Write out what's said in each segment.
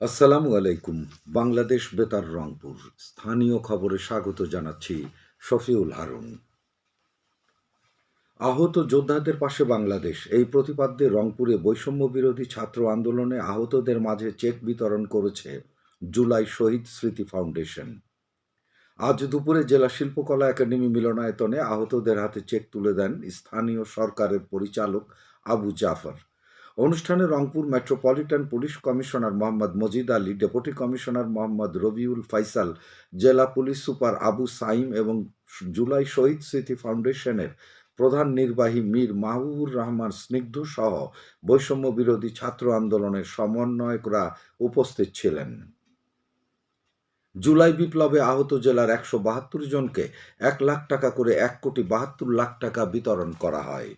আসসালামু আলাইকুম, বাংলাদেশ বেতার রংপুর। স্থানীয় খবরে স্বাগত জানাচ্ছি শফিউল হারুন। আহত যোদ্ধাদের পাশে বাংলাদেশ। এই প্রতিপাদ্যে রংপুরে বৈষম্য বিরোধী ছাত্র আন্দোলনে আহতদের মাঝে চেক বিতরণ করেছে জুলাই শহীদ স্মৃতি ফাউন্ডেশন। আজ দুপুরে জেলা শিল্পকলা একাডেমি মিলনায়তনে আহতদের হাতে চেক তুলে দেন স্থানীয় সরকারের পরিচালক আবু জাফর। অনুষ্ঠানে Rangpur metropolitan police commissioner Mohammad Majid Ali, deputy commissioner Mohammad Rabiul Faisal, জেলা পুলিশ সুপার আবু সাইম এবং জুলাই শহীদ স্মৃতি ফাউন্ডেশনের প্রধান নির্বাহী মীর মাহবুবুর রহমান স্নিগ্ধ সহ বৈষম্য বিরোধী ছাত্র আন্দোলনের সমন্বয়করা উপস্থিত ছিলেন। জুলাই বিপ্লবে আহত জেলার একশো বাহাত্তর জনকে এক লাখ টাকা করে এক কোটি বাহাত্তর লাখ টাকা বিতরণ করা হয়।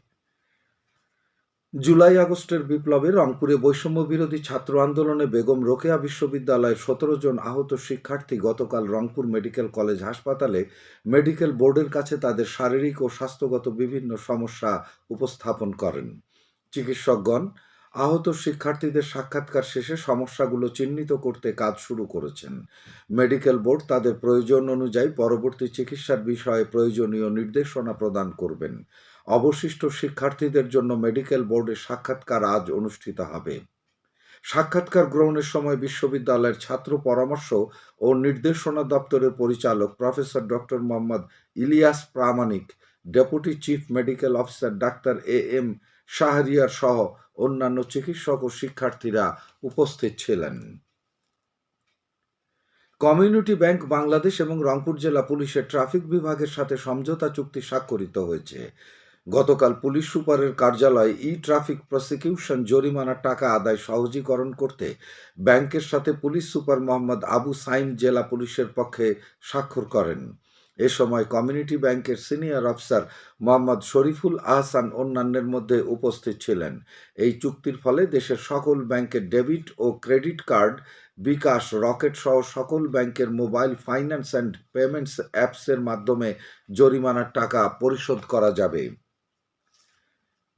জুলাই আগস্টের বিপ্লবে রংপুরে বৈষম্য বিরোধী ছাত্র আন্দোলনে বেগম রোকেয়া বিশ্ববিদ্যালয়ের সতেরো জন আহত শিক্ষার্থী গতকাল রংপুর মেডিকেল কলেজ হাসপাতালে মেডিকেল বোর্ডের কাছে তাদের শারীরিক ও স্বাস্থ্যগত বিভিন্ন সমস্যা উপস্থাপন করেন। চিকিৎসকগণ আহত শিক্ষার্থীদের সাক্ষাৎকার শেষে সমস্যাগুলো চিহ্নিত করতে কাজ শুরু করেছেন। মেডিকেল বোর্ড তাদের প্রয়োজন অনুযায়ী পরবর্তী চিকিৎসার বিষয়ে প্রয়োজনীয় নির্দেশনা প্রদান করবেন। অবশিষ্ট শিক্ষার্থীদের জন্য মেডিকেল বোর্ডের সাক্ষাৎকার আজ অনুষ্ঠিত হবে। সাক্ষাৎকার গ্রহণের সময় বিশ্ববিদ্যালয়ের ছাত্র পরামর্শ ও নির্দেশনা দপ্তরের পরিচালক professor doctor Mohammad Ilias Pramanik, deputy chief medical officer doctor A M Shahriar সহ অন্যান্য চিকিৎসক ও শিক্ষার্থীরা উপস্থিত ছিলেন। কমিউনিটি ব্যাংক বাংলাদেশ এবং রংপুর জেলা পুলিশের ট্রাফিক বিভাগের সাথে সমঝোতা চুক্তি স্বাক্ষরিত হয়েছে। গতকাল পুলিশ সুপারের কার্যালয়ে ই ট্রাফিক প্রসিকিউশন জরিমানার টাকা আদায় সহজীকরণ করতে ব্যাংকের সাথে পুলিশ সুপার মোহাম্মদ আবু সাইম জেলা পুলিশের পক্ষে স্বাক্ষর করেন। এ সময় কমিউনিটি ব্যাংকের সিনিয়র অফিসার মোহাম্মদ শরীফুল আহসান অন্যান্যের মধ্যে উপস্থিত ছিলেন। এই চুক্তির ফলে দেশের সকল ব্যাংকের ডেবিট ও ক্রেডিট কার্ড, বিকাশ রকেট সহ সকল ব্যাংকের মোবাইল ফাইন্যান্স অ্যান্ড পেমেন্টস অ্যাপসের মাধ্যমে জরিমানার টাকা পরিশোধ করা যাবে।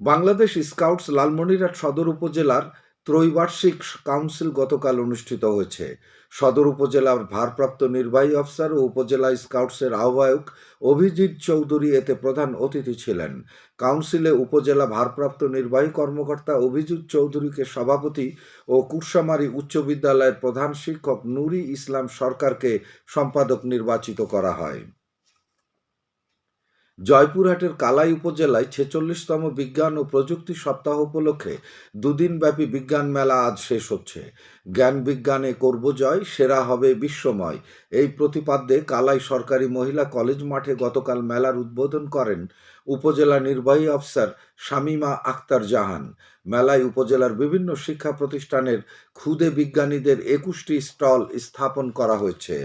বাংলাদেশ স্কাউটস লালমনিরহাট সদর উপজেলার ত্রৈবার্ষিক কাউন্সিল গতকাল অনুষ্ঠিত হয়েছে। সদর উপজেলার ভারপ্রাপ্ত নির্বাহী অফিসার ও উপজেলা স্কাউটসের আহ্বায়ক অভিজিৎ চৌধুরী এতে প্রধান অতিথি ছিলেন। কাউন্সিলে উপজেলা ভারপ্রাপ্ত নির্বাহী কর্মকর্তা অভিজিৎ চৌধুরীকে সভাপতি ও কুরসামারি উচ্চ বিদ্যালয়ের প্রধান শিক্ষক নুরি ইসলাম সরকারকে সম্পাদক নির্বাচিত করা হয়। জয়পুরহাটের কালাই উপজেলায় ছেচল্লিশতম বিজ্ঞান ও প্রযুক্তি সপ্তাহ উপলক্ষে দুদিনব্যাপী বিজ্ঞান মেলা আজ শেষ হচ্ছে। জ্ঞান বিজ্ঞানে করব জয়, সেরা হবে বিশ্বময়। এই প্রতিপাদ্যে কালাই সরকারি মহিলা কলেজ মাঠে গতকাল মেলার উদ্বোধন করেন উপজেলা নির্বাহী অফিসার শামিমা আক্তার জাহান। মেলায় উপজেলার বিভিন্ন শিক্ষা প্রতিষ্ঠানের ক্ষুদে বিজ্ঞানীদের একুশটি স্টল স্থাপন করা হয়েছে।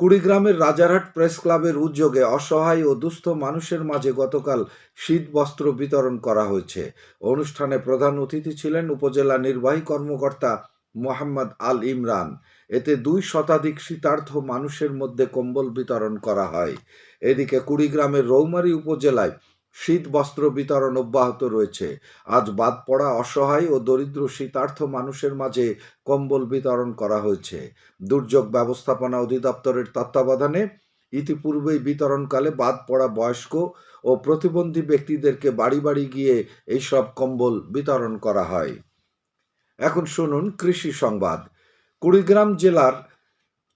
কুড়িগ্রামের রাজারহাট প্রেস ক্লাবের উদ্যোগে অসহায় ও দুস্থ মানুষের মাঝে গতকাল শীত বস্ত্র বিতরণ করা হয়েছে। অনুষ্ঠানে প্রধান অতিথি ছিলেন উপজেলা নির্বাহী কর্মকর্তা মোহাম্মদ আল ইমরান। এতে দুই শতাধিক শীতার্থ মানুষের মধ্যে কম্বল বিতরণ করা হয়। এদিকে কুড়িগ্রামের রৌমারী উপজেলায় শীত, বস্ত্র বিতরণ অব্যাহত রয়েছে। আজ বাদ পড়া, অসহায় ও দরিদ্র শীতার্থ মানুষের মাঝে কম্বল বিতরণ করা হয়েছে। দুর্যোগ ব্যবস্থাপনা অধিদপ্তরের তত্ত্বাবধানে ইতিপূর্বেই বিতরণকালে বাদ পড়া বয়স্ক ও প্রতিবন্ধী ব্যক্তিদেরকে বাড়ি বাড়ি গিয়ে এইসব কম্বল বিতরণ করা হয়। এখন শুনুন কৃষি সংবাদ। কুড়িগ্রাম জেলার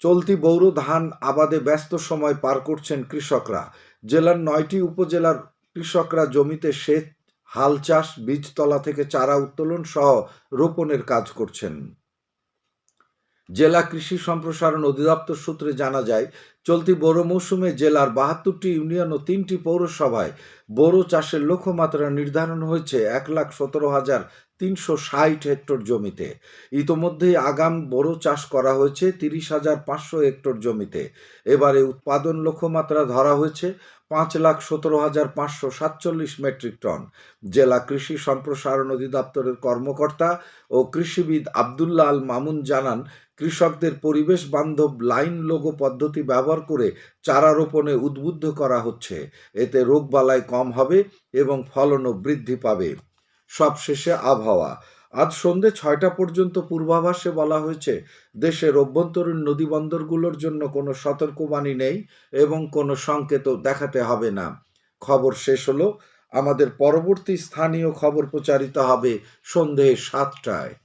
চলতি বৌর ধান আবাদে ব্যস্ত সময় পার করছেন কৃষকরা। জেলার নয়টি উপজেলার কৃষকরা জমিতে সেচ, হাল চাষ, বীজতলা থেকে চারা উত্তোলন সহ রোপণের কাজ করছেন। জেলা কৃষি সম্প্রসারণ অধিদপ্তর সূত্রে জানা যায় চলতি বোরো মৌসুমে জেলার বাহাত্তরটি ইউনিয়ন ও তিনটি পৌরসভায় বোরো চাষের লক্ষ্যমাত্রা নির্ধারণ হয়েছে এক লাখ সতেরো হাজার তিনশো ষাট হেক্টর জমিতে। ইতোমধ্যেই আগাম বোরো চাষ করা হয়েছে তিরিশ হাজার পাঁচশো হেক্টর জমিতে। এবারে উৎপাদন লক্ষ্যমাত্রা ধরা হয়েছে পাঁচ লাখ সতেরো হাজার পাঁচশো সাতচল্লিশ মেট্রিক টন। জেলা কৃষি সম্প্রসারণ অধিদপ্তরের কর্মকর্তা ও কৃষিবিদ আবদুল্লাহ আল মামুন জানান, কৃষকদের পরিবেশ বান্ধব লাইন লোগো পদ্ধতি ব্যবহার করে চারা রোপণে উদ্বুদ্ধ করা হচ্ছে। এতে রোগবালাই কম হবে এবং ফলনও বৃদ্ধি পাবে। সবশেষে আবহাওয়া। আজ সন্ধে ছয়টা পর্যন্ত পূর্বাভাসে বলা হয়েছে, দেশের অভ্যন্তরীণ নদীবন্দরগুলোর জন্য কোনো সতর্কবাণী নেই এবং কোনো সংকেতও দেখাতে হবে না। খবর শেষ হলো, আমাদের পরবর্তী স্থানীয় খবর প্রচারিত হবে সন্ধে সাতটায়।